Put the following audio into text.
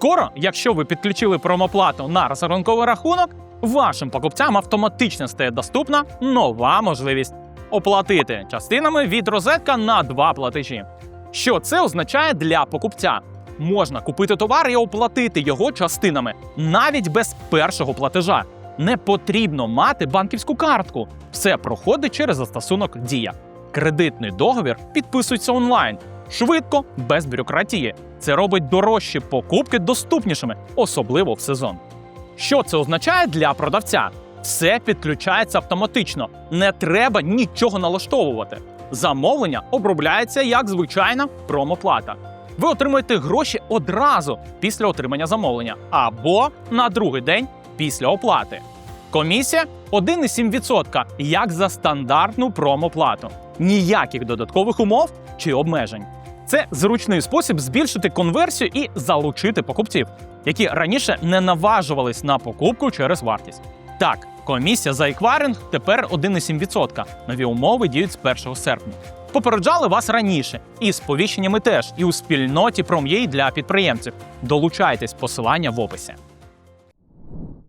Скоро, якщо ви підключили промоплату на розрахунковий рахунок, вашим покупцям автоматично стає доступна нова можливість оплатити частинами від розетка на два платежі. Що це означає для покупця? Можна купити товар і оплатити його частинами навіть без першого платежа. Не потрібно мати банківську картку. Все проходить через застосунок Дія. Кредитний договір підписується онлайн, швидко, без бюрократії. Це робить дорожчі покупки доступнішими, особливо в сезон. Що це означає для продавця? Все підключається автоматично, не треба нічого налаштовувати. Замовлення обробляється як звичайна промоплата. Ви отримуєте гроші одразу після отримання замовлення або на другий день після оплати. Комісія 1,7% як за стандартну промоплату. Ніяких додаткових умов чи обмежень. Це зручний спосіб збільшити конверсію і залучити покупців, які раніше не наважувались на покупку через вартість. Так, комісія за еквайринг тепер 1,7%. Нові умови діють з 1 серпня. Попереджали вас раніше, і сповіщеннями теж, і у спільноті Пром'єй для підприємців. Долучайтесь посилання в описі.